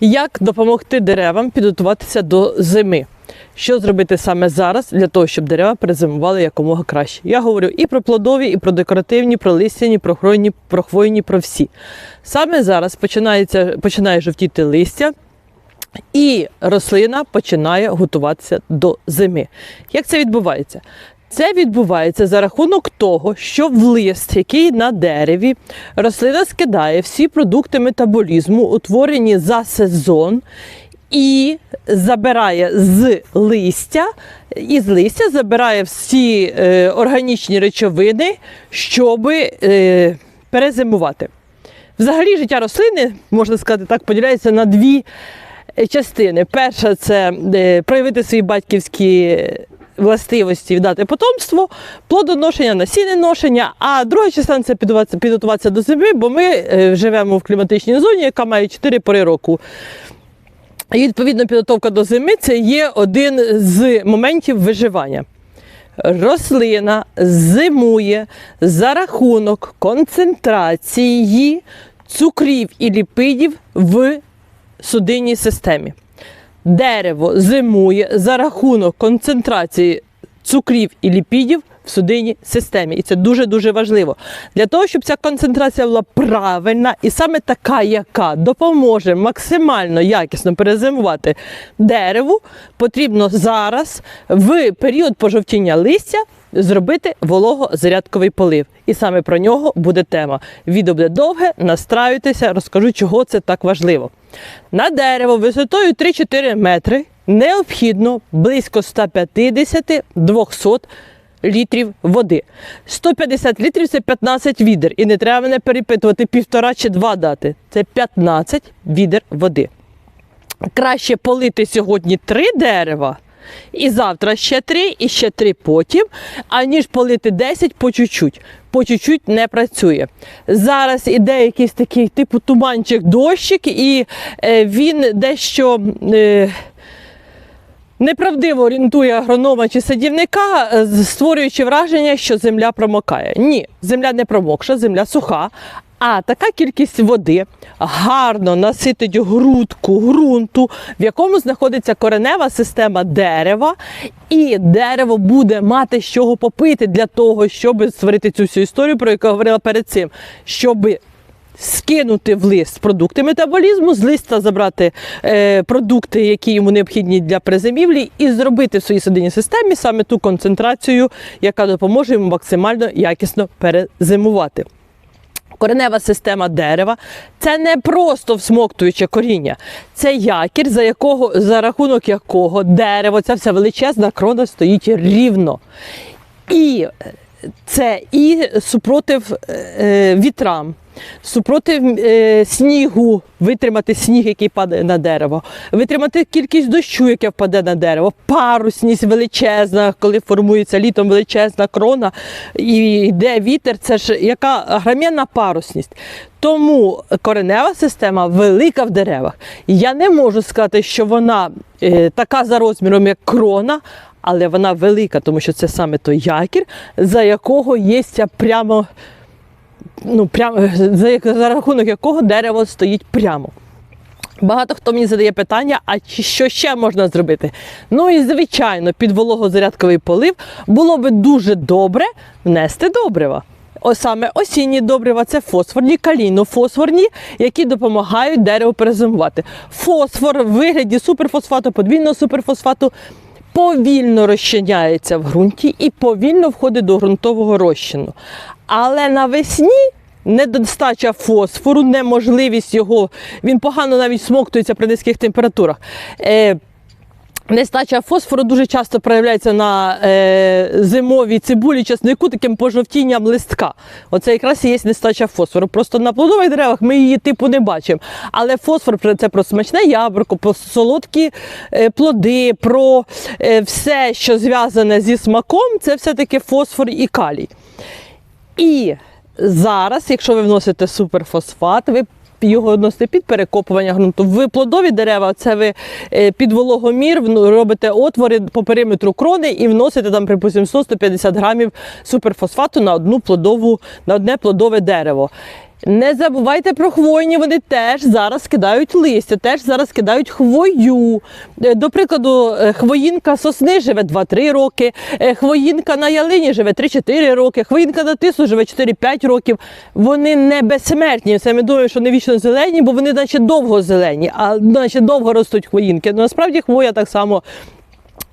Як допомогти деревам підготуватися до зими? Що зробити саме зараз для того, щоб дерева перезимували якомога краще? Я говорю і про плодові, і про декоративні, про листяні, про хвойні, про хвойні, про всі. Саме зараз починається, починає жовтіти листя, і рослина починає готуватися до зими. Як це відбувається? Це відбувається за рахунок того, що в лист, який на дереві, рослина скидає всі продукти метаболізму, утворені за сезон, і забирає з листя, і з листя забирає всі е, органічні речовини, щоб е, перезимувати. Взагалі, життя рослини, можна сказати так, поділяється на дві е, частини. Перша це е, проявити свої батьківські властивості, вдати потомство, плодоношення, насінненошення, а друга частина це підготуватися, підготуватися до зими, бо ми е, живемо в кліматичній зоні, яка має 4 пори року. І відповідно підготовка до зими це є один з моментів виживання. Рослина зимує за рахунок концентрації цукрів і ліпидів в судинній системі. Дерево зимує за рахунок концентрації цукрів і ліпідів в судинній системі. І це дуже-дуже важливо. Для того, щоб ця концентрація була правильна і саме така, яка допоможе максимально якісно перезимувати дереву, потрібно зараз в період пожовтіння листя зробити волого-зарядковий полив. І саме про нього буде тема. Відео буде довге, настраюйтеся, розкажу, чого це так важливо. На дерево висотою 3-4 метри необхідно близько 150-200 літрів води. 150 літрів це 15 відер. І не треба мене перепитувати півтора чи два дати. Це 15 відер води. Краще полити сьогодні три дерева. І завтра ще три, і ще три потім, аніж полити 10 по чуть-чуть. По чуть-чуть не працює. Зараз іде якийсь такий типу туманчик дощик, і е, він дещо. Е, Неправдиво орієнтує агронома чи садівника, е, створюючи враження, що земля промокає. Ні, земля не промокша, земля суха. А така кількість води гарно наситить грудку ґрунту, в якому знаходиться коренева система дерева, і дерево буде мати з чого попити для того, щоб створити цю всю історію, про яку я говорила перед цим, щоб скинути в лист продукти метаболізму, з листа забрати е, продукти, які йому необхідні для призимівлі, і зробити в своїй садинній системі саме ту концентрацію, яка допоможе йому максимально якісно перезимувати. Коренева система дерева це не просто всмоктуюче коріння, це якір, за якого, за рахунок якого дерево, ця вся величезна крона стоїть рівно. І це і супротив е, вітрам, супротив е, снігу, витримати сніг, який падає на дерево, витримати кількість дощу, яке впаде на дерево, парусність величезна, коли формується літом величезна крона, і йде вітер, це ж яка громадна парусність. Тому коренева система велика в деревах. Я не можу сказати, що вона е, така за розміром, як крона, але вона велика, тому що це саме той якір, за якого є прямо, ну, прямо за, за рахунок якого дерево стоїть прямо. Багато хто мені задає питання, а чи що ще можна зробити? Ну і звичайно, під вологозарядковий полив було би дуже добре внести добрива. О, саме осінні добрива це фосфорні, калійно-фосфорні, які допомагають дереву перезимувати. Фосфор в вигляді суперфосфату, подвійного суперфосфату повільно розчиняється в ґрунті і повільно входить до ґрунтового розчину. Але навесні недостача фосфору, неможливість його, він погано навіть смоктується при низьких температурах. Нестача фосфору дуже часто проявляється на е, зимовій цибулі, часнику, таким пожовтінням листка. Оце якраз і є нестача фосфору. Просто на плодових деревах ми її типу не бачимо. Але фосфор це про смачне яблуко, про солодкі е, плоди, про е, все, що зв'язане зі смаком, це все-таки фосфор і калій. І зараз, якщо ви вносите суперфосфат, ви його вносите під перекопування ґрунту. Ви плодові дерева це ви е, під вологомір робите отвори по периметру крони і вносите там, припустимо, 100-150 грамів суперфосфату на одну плодову, на одне плодове дерево. Не забувайте про хвойні, вони теж зараз кидають листя, теж зараз кидають хвою. Е, До прикладу, е, хвоїнка сосни живе 2-3 роки, е, хвоїнка на ялині живе 3-4 роки, хвоїнка на тису живе 4-5 років. Вони не безсмертні. Це ми думаємо, що вони вічно зелені, бо вони наче довго зелені, а наче довго ростуть хвоїнки. Ну, насправді хвоя так само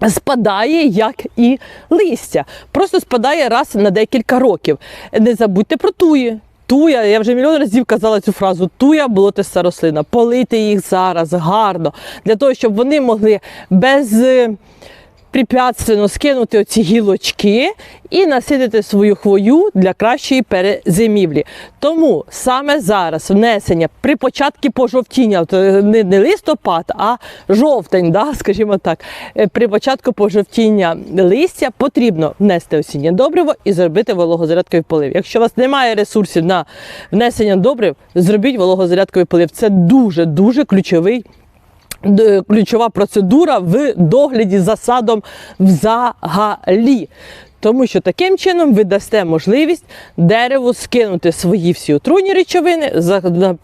спадає, як і листя. Просто спадає раз на декілька років. Не забудьте про туї. Туя, я вже мільйон разів казала цю фразу: туя болотиста рослина. Полити їх зараз гарно, для того, щоб вони могли без. Препятственно скинути оці гілочки і насидити свою хвою для кращої перезимівлі. Тому саме зараз внесення при початку пожовтіння, не, листопад, а жовтень, да, скажімо так, е, при початку пожовтіння листя потрібно внести осіннє добриво і зробити вологозарядковий полив. Якщо у вас немає ресурсів на внесення добрив, зробіть вологозарядковий полив. Це дуже дуже ключовий ключова процедура в догляді за садом взагалі. Тому що таким чином ви дасте можливість дереву скинути свої всі отруйні речовини,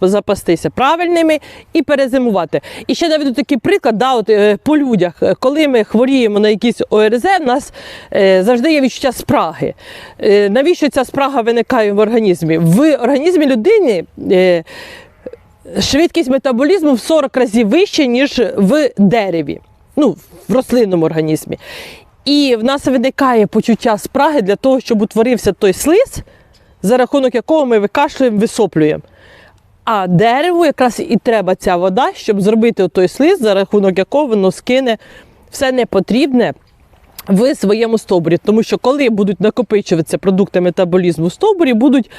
запастися правильними і перезимувати. І ще наведу такий приклад, да, от, е, по людях, Е, коли ми хворіємо на якісь ОРЗ, в нас е, завжди є відчуття спраги. Е, навіщо ця спрага виникає в організмі? В організмі людини. Е, швидкість метаболізму в 40 разів вища, ніж в дереві, ну, в рослинному організмі. І в нас виникає почуття спраги для того, щоб утворився той слиз, за рахунок якого ми викашлюємо, висоплюємо. А дереву якраз і треба ця вода, щоб зробити той слиз, за рахунок якого воно скине все непотрібне в своєму стовбурі. Тому що коли будуть накопичуватися продукти метаболізму в стовбурі, будуть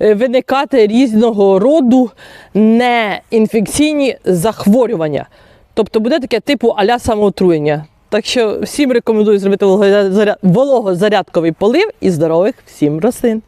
е, виникати різного роду неінфекційні захворювання. Тобто буде таке типу аля самоотруєння. Так що всім рекомендую зробити вологозарядковий полив і здорових всім рослин.